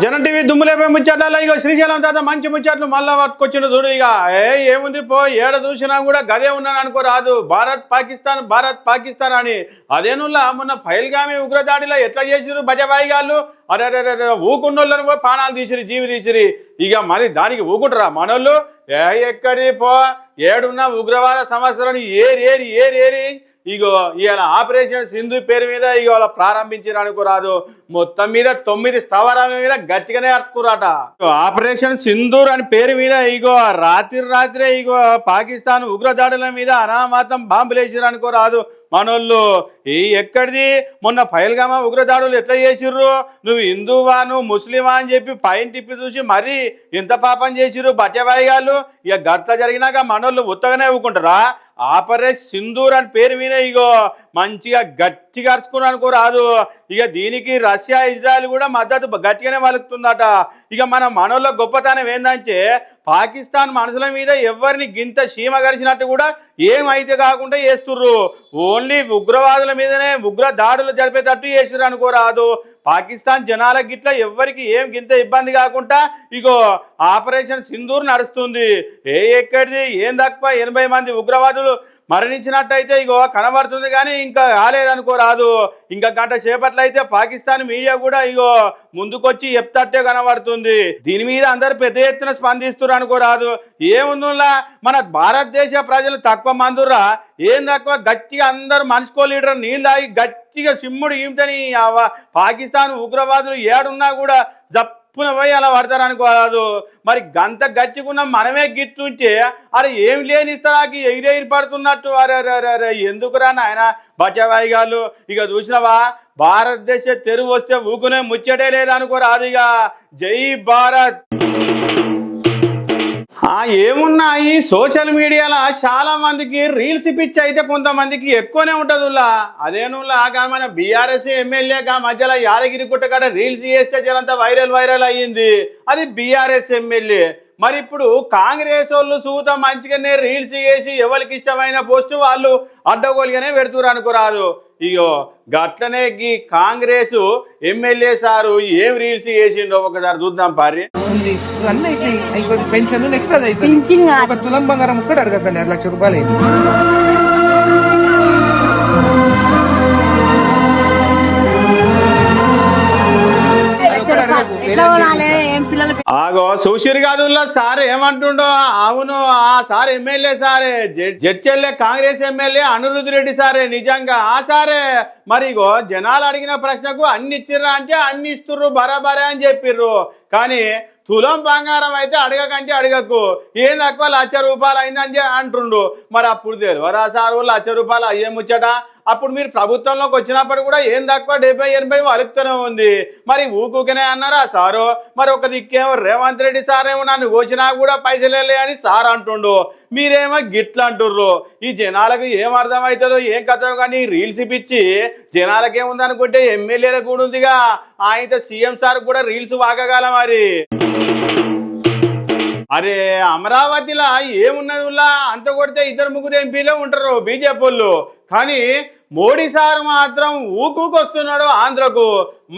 జనం టీవీ దుమ్ములేపే ముచ్చట్లలో ఇక శ్రీశైలం తాత మంచి ముచ్చట్లు మళ్ళా పట్టుకొచ్చిన చూడు ఇక ఏ ఏముంది పో ఏడ చూసినా కూడా గదే ఉన్నాను అనుకో రాదు. భారత్ పాకిస్తాన్ భారత్ పాకిస్తాన్ అని. అదేనుల్లా మొన్న పైల్గామి ఉగ్రదాడిలో ఎట్లా చేసిరు బజబాయి గాళ్ళు? అరే అరే అరే ఊకున్నోళ్ళని పోయి ప్రాణాలు తీసిరి జీవి తీసిరి ఇక మరి దానికి ఊకుంటారా మనోళ్ళు? ఏ ఎక్కడి పో? ఏడున్న ఉగ్రవాద సమస్యలను ఏరి ఏరి ఏరి ఏరి ఇగో ఇవాళ ఆపరేషన్ సింధు పేరు మీద ఇగో వాళ్ళ ప్రారంభించారు అనుకోరాదు మొత్తం మీద తొమ్మిది స్థావరాల మీద గట్టిగానే అరుచుకురాట. ఆపరేషన్ సింధూర్ అని పేరు మీద ఇగో రాత్రి రాత్రే ఇగో పాకిస్తాన్ ఉగ్రదాడుల మీద అనామాతం బాంబులు అనుకోరాదు మనోళ్ళు ఈ ఎక్కడిది? మొన్న పైల్గామా ఉగ్రదాడులు ఎట్లా చేసిర్రు? నువ్వు హిందువా నువ్వు ముస్లిమా అని చెప్పి పైన తిప్పి చూసి మరీ ఇంత పాపం చేసిర్రు బట్టబాయి గాళ్ళు. ఇక గట్ల జరిగినాక మనోళ్ళు ఉత్తగానే ఇవ్వుకుంటారా ఆపరేట్ సింధూర్ అని పేరు మీద ఇగో మంచిగా గట్టిగా అరుచుకుని రాదు. ఇక దీనికి రష్యా ఇజ్రాయెల్ కూడా మద్దతు గట్టిగానే వలుకుతుందట ఇక మన మనోళ్ళ గొప్పతనం ఏంటంటే పాకిస్తాన్ మనుషుల మీద ఎవరిని గింత సీమ గరిచినట్టు కూడా ఏమైతే కాకుండా చేస్తుర్రు. ఓన్లీ ఉగ్రవాదుల మీదనే ఉగ్ర దాడులు జరిపేటట్టు చేసిర్రు అనుకోరాదు పాకిస్తాన్ జనాల గిట్ల ఎవ్వరికి ఏం గింత ఇబ్బంది కాకుండా ఇగో ఆపరేషన్ సింధూర్ నడుస్తుంది. ఏ ఎక్కడిది? ఏం తక్కువ? ఎనభై మంది ఉగ్రవాదులు మరణించినట్టయితే ఇగో కనబడుతుంది కానీ ఇంకా కాలేదనుకో రాదు. ఇంకా గంట సేపట్లయితే పాకిస్తాన్ మీడియా కూడా ఇగో ముందుకొచ్చి చెప్తట్టే కనబడుతుంది. దీని మీద అందరు పెద్ద ఎత్తున స్పందిస్తున్నారు అనుకో రాదు. ఏముందులా మన భారతదేశ ప్రజలు తక్కువ మందురా ఏం తక్కువ? గట్టిగా అందరు మనసుకో లీడర్ నీళ్ళు తాగి గట్టిగా సిమ్ముడు ఈమితని పాకిస్తాన్ ఉగ్రవాదులు ఏడున్నా కూడా జప్ జప్పున పోయి అలా పడతారు అనుకోరాదు మరి గంత గట్టికున్న మనమే గిట్టుంటే అరే ఏం లేని ఇస్తారాకి ఎగిరెగిరి పడుతున్నట్టు. అరే అరే ఎందుకురా నాయన బచాబాయి గారు? ఇక చూసినవా? భారతదేశ తెరువు వస్తే ఊకునే ముచ్చటే లేదనుకోరాదు ఇక. జై భారత్. ఏమున్నాయి? సోషల్ మీడియాలో చాలా మందికి రీల్స్ పిచ్ అయితే కొంతమందికి ఎక్కువనే ఉంటుంది ఉల్లా. అదేనులా కానీ మన బీఆర్ఎస్ ఎమ్మెల్యేగా మధ్యలో యాదగిరి గుట్ట కాడ రీల్స్ చేస్తే జరంతా వైరల్ వైరల్ అయ్యింది. అది బీఆర్ఎస్ ఎమ్మెల్యే. మరి ఇప్పుడు కాంగ్రెస్ వాళ్ళు సూత మంచిగానే రీల్స్ చేసి ఎవరికి ఇష్టమైన పోస్టు వాళ్ళు అడ్డగోలుగానే పెడుతురు అనుకోరాదు. ఇగో గట్లనే ఈ కాంగ్రెస్ ఎమ్మెల్యే సారు ఏం రీల్స్ చేసిండో ఒకసారి చూద్దాం పారి పెన్షన్ నెక్స్ట్ తులం బంగారం ఒక్కటి అడగకండి ఆరు లక్షల రూపాయలు ఆగో సుశీర్ గాదుల్లా సార్ ఏమంటుండో? అవును ఆ సార్ ఎమ్మెల్యే సారే జ- జడ్చెల్లె కాంగ్రెస్ ఎమ్మెల్యే అనిరుద్ధ్ రెడ్డి సారే నిజంగా. ఆ సారే మరి ఇగో జనాలు అడిగిన ప్రశ్నకు అన్ని ఇచ్చిర్రా అంటే అన్ని ఇస్తుర్రు బరాబరే అని చెప్పిర్రు. కానీ తులం బంగారం అయితే అడగకంటే అడగకు. ఏం తక్కువ లక్ష రూపాయలు అయిందని అంటుండు. మరి అప్పుడు తెలియరా సారు లక్ష రూపాయలు అయ్యే ముచ్చట? అప్పుడు మీరు ప్రభుత్వంలోకి వచ్చినప్పుడు కూడా ఏం తక్కువ? డెబ్బై ఎనభై వలుపుతూనే ఉంది. మరి ఊకుకనే అన్నారా సారు? మరి ఒక దిక్కేమో రేవంత్ రెడ్డి సార్ ఏమో నన్ను వచ్చినా కూడా పైసలే అని సార్ అంటుండు. మీరేమో గిట్లు అంటుర్రు. ఈ జనాలకు ఏం అర్థమవుతుందో ఏం కథ కానీ రీల్స్ ఇప్పించి జనాలకి ఏముందనుకుంటే ఎమ్మెల్యేలకు కూడా ఉందిగా ఆయన సీఎం సార్ కూడా రీల్స్ వాగగల మరి. అరే అమరావతిలో ఏమున్నదిలా? అంత కొడితే ఇద్దరు ముగ్గురు ఎంపీలే ఉంటారు బీజేపీ వాళ్ళు. కానీ మోడీ సార్ మాత్రం ఊకుకు వస్తున్నాడు ఆంధ్రకు.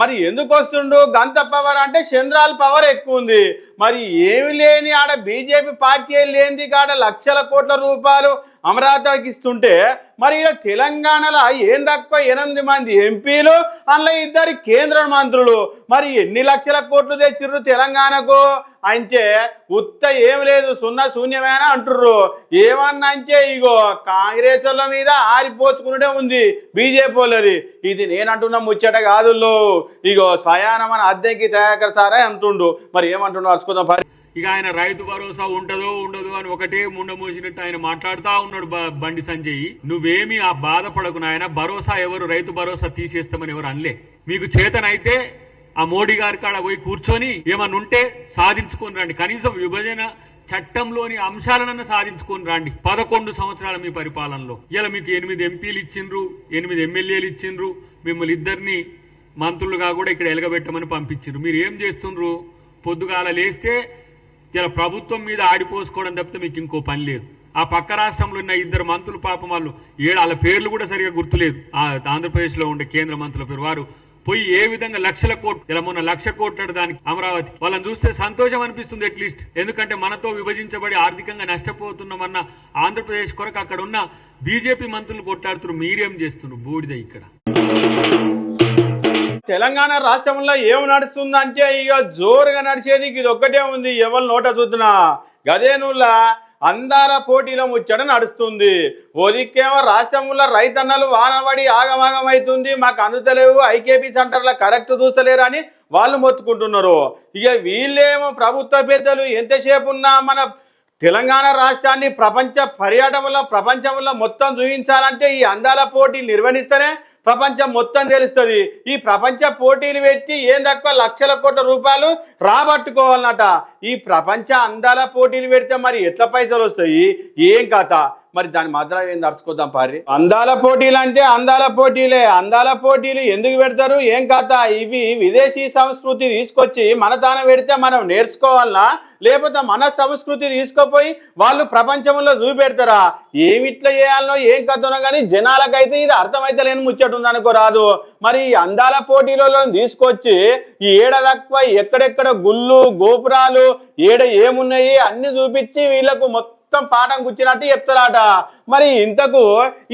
మరి ఎందుకు వస్తుండు? గంత పవర్ అంటే చంద్రాల పవర్ ఎక్కువ ఉంది. మరి ఏమి లేని ఆడ బీజేపీ పార్టీ లేనిది కాడ లక్షల కోట్ల రూపాయలు అమరావతికి ఇస్తుంటే మరి ఇలా తెలంగాణలో ఏం తక్కువ ఎనిమిది మంది ఎంపీలు? అందులో ఇద్దరు కేంద్ర మంత్రులు. మరి ఎన్ని లక్షల కోట్లు తెచ్చిర్రు తెలంగాణకు? అంటే ఉత్త ఏం లేదు సున్నా శూన్యమేనా అంటుర్రు. ఏమన్నా అంటే ఇగో కాంగ్రెస్ వాళ్ళ మీద ఆరిపోసుకునే ఉంది బీజేపీ వాళ్ళది. ఇది నేనంటున్న ముచ్చట కాదుల్లో ఇగో స్వయానం అని అద్దెకి తయారు సారే అంటుండు. మరి ఏమంటున్నావు అరుచుకుందాం. పరి ఇక ఆయన రైతు భరోసా ఉంటదో ఉండదు అని ఒకటే ముండ మూసినట్టు ఆయన మాట్లాడుతూ ఉన్నాడు బండి సంజయ్. నువ్వేమి ఆ బాధపడకు నాయన భరోసా ఎవరు రైతు భరోసా తీసేస్తామని ఎవరు అనలే. మీకు చేతనైతే ఆ మోడీ గారి కాడ పోయి కూర్చొని ఏమన్నా ఉంటే సాధించుకొని రండి. కనీసం విభజన చట్టంలోని అంశాలను సాధించుకొని రండి. పదకొండు సంవత్సరాల మీ పరిపాలనలో. ఇలా మీకు ఎనిమిది ఎంపీలు ఇచ్చిండ్రు ఎనిమిది ఎమ్మెల్యేలు ఇచ్చిండ్రు మిమ్మల్ని ఇద్దరిని మంత్రులుగా కూడా ఇక్కడ ఎలగబెట్టమని పంపించిండ్రు. మీరు ఏం చేస్తుండ్రు? పొద్దుగాల లేస్తే ఇలా ప్రభుత్వం మీద ఆడిపోసుకోవడం తప్పితే మీకు ఇంకో పని లేదు. ఆ పక్క రాష్ట్రంలో ఉన్న ఇద్దరు మంత్రులు పాపం వాళ్ళు ఏడు వాళ్ళ పేర్లు కూడా సరిగా గుర్తులేదు. ఆ ఆంధ్రప్రదేశ్లో ఉండే కేంద్ర మంత్రుల పేరు వారు పోయి ఏ విధంగా లక్షల కోట్లు ఇలా మొన్న లక్ష కోట్లు దానికి అమరావతి వాళ్ళని చూస్తే సంతోషం అనిపిస్తుంది అట్లీస్ట్ ఎందుకంటే మనతో విభజించబడి ఆర్థికంగా నష్టపోతున్నామన్న ఆంధ్రప్రదేశ్ కొరకు అక్కడ ఉన్న బీజేపీ మంత్రులు కొట్లాడుతున్నారు. మీరేం చేస్తున్నారు? బూడిద ఇక్కడ. తెలంగాణ రాష్ట్రంలో ఏం నడుస్తుందంటే ఇక జోరుగా నడిచేది ఇది ఒక్కటే ఉంది. ఎవరు నోట చూస్తున్నా గదేనులా అందాల పోటీల ముచ్చట నడుస్తుంది. ఒదిక్కేమో రాష్ట్రంలో రైతన్నలు వానబడి ఆగమాగం అవుతుంది మాకు అందుతలేవు. ఐకేపీ సెంటర్లో కరెక్ట్ చూస్తలేరని అని వాళ్ళు మొత్తుకుంటున్నారు. ఇక వీళ్ళేమో ప్రభుత్వ పెద్దలు ఎంతసేపు ఉన్నా మన తెలంగాణ రాష్ట్రాన్ని ప్రపంచ పర్యాటకంలో ప్రపంచంలో మొత్తం చూపించాలంటే ఈ అందాల పోటీలు నిర్వహిస్తేనే ప్రపంచం మొత్తం తెలుస్తుంది. ఈ ప్రపంచ పోటీలు పెట్టి ఏం తక్కువ లక్షల కోట్ల రూపాయలు రాబట్టుకోవాలన్నట. ఈ ప్రపంచ అందాల పోటీలు పెడితే మరి ఎట్లా పైసలు వస్తాయి? ఏం కథ? మరి దాని మాత్రం ఏం దర్చుకోద్దాం పారి అందాల పోటీలు అంటే అందాల పోటీలే. అందాల పోటీలు ఎందుకు పెడతారు? ఏం కథ? ఇవి విదేశీ సంస్కృతి తీసుకొచ్చి మన తాన పెడితే మనం నేర్చుకోవాలనా? లేకపోతే మన సంస్కృతి తీసుకుపోయి వాళ్ళు ప్రపంచంలో చూపెడతారా? ఏమిట్లా చేయాలనో ఏం కథనో కానీ జనాలకైతే ఇది అర్థమైతే లేని ముచ్చట ఉందనుకో రాదు మరి ఈ అందాల పోటీలలో తీసుకొచ్చి ఈ ఏడ తక్కువ ఎక్కడెక్కడ గుళ్ళు గోపురాలు ఏడ ఏమున్నాయి అన్ని చూపించి వీళ్ళకు మొత్తం మొత్తం పాఠం కూర్చున్నట్టు చెప్తారట. మరి ఇంతకు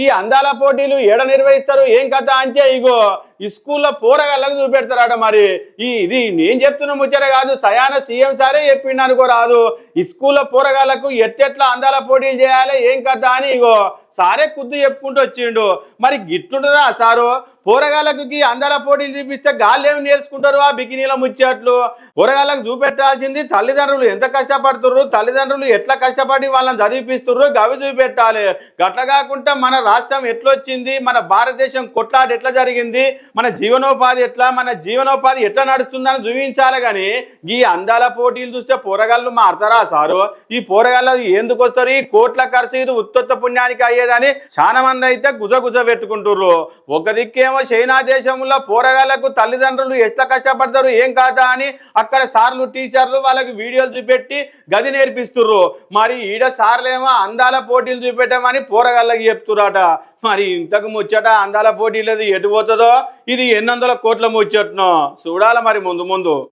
ఈ అందాల పోటీలు ఏడ నిర్వహిస్తారు? ఏం కథ అంటే ఇగో ఈ స్కూల్లో పోరగాళ్ళకు చూపెడతారట మరి. ఈ ఇది నేను చెప్తున్న ముచ్చట కాదు సయాన సీఎం సారే చెప్పిండు అనుకో రాదు. ఈ స్కూల్లో పోరగాళ్ళకు ఎట్టెట్లా అందాల పోటీలు చేయాలి ఏం కథ అని ఇగో సారే కుద్దు చెప్పుకుంటూ వచ్చిండు. మరి గిట్లుంటుందా సారు? పోరగాళ్ళకు అందాల పోటీలు చూపిస్తే గాళ్ళు ఏమి నేర్చుకుంటారు ఆ బికినీల ముచ్చట్లు? పోరగాళ్ళకు చూపెట్టాల్సింది తల్లిదండ్రులు ఎంత కష్టపడుతుర్రు తల్లిదండ్రులు ఎట్లా కష్టపడి వాళ్ళని చదివిపిస్తుర్రు గవి చూపెట్టాలి. గట్ల కాకుండా మన రాష్ట్రం ఎట్లొచ్చింది? మన భారతదేశం కొట్లాట ఎట్లా జరిగింది? మన జీవనోపాధి ఎట్లా? మన జీవనోపాధి ఎట్లా నడుస్తుందని చూపించాలి కానీ ఈ అందాల పోటీలు చూస్తే పోరగాళ్ళు మారుతారా సారు? ఈ పోరగాళ్ళు ఎందుకు వస్తారు? ఈ కోట్ల ఖర్చు ఇది ఉత్తొత్త పుణ్యానికి అయ్యేదని చాలా మంది అయితే గుజ గుజ పెట్టుకుంటుర్రు. ఒక దిక్కేమో చైనా దేశంలో పోరగాళ్ళకు తల్లిదండ్రులు ఎంత కష్టపడతారు? ఏం కాదా అని అక్కడ సార్లు టీచర్లు వాళ్ళకి వీడియోలు చూపెట్టి గది నేర్పిస్తుర్రు. మరి ఈడ సార్లేమో అందాల పోటీలు చూపెట్టమని పోరగాళ్ళకి చెప్తురాట. మరి ఇంతకు ముచ్చట అందాల పోటీలది ఎటు పోతుందో? ఇది ఎన్ని వందల కోట్ల ముచ్చట్నో. చూడాలి మరి ముందు ముందు.